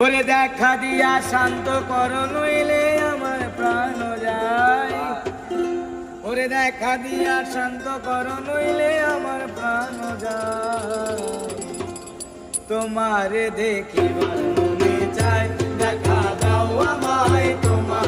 করে দেখা দিয়া শান্ত করলে আমার প্রাণ যায়। ওরে দেখা দিয়া শান্ত করলে আমার প্রাণ যায়। তোমার দেখি মনে চাই, দেখা দাও আমায়, তোমার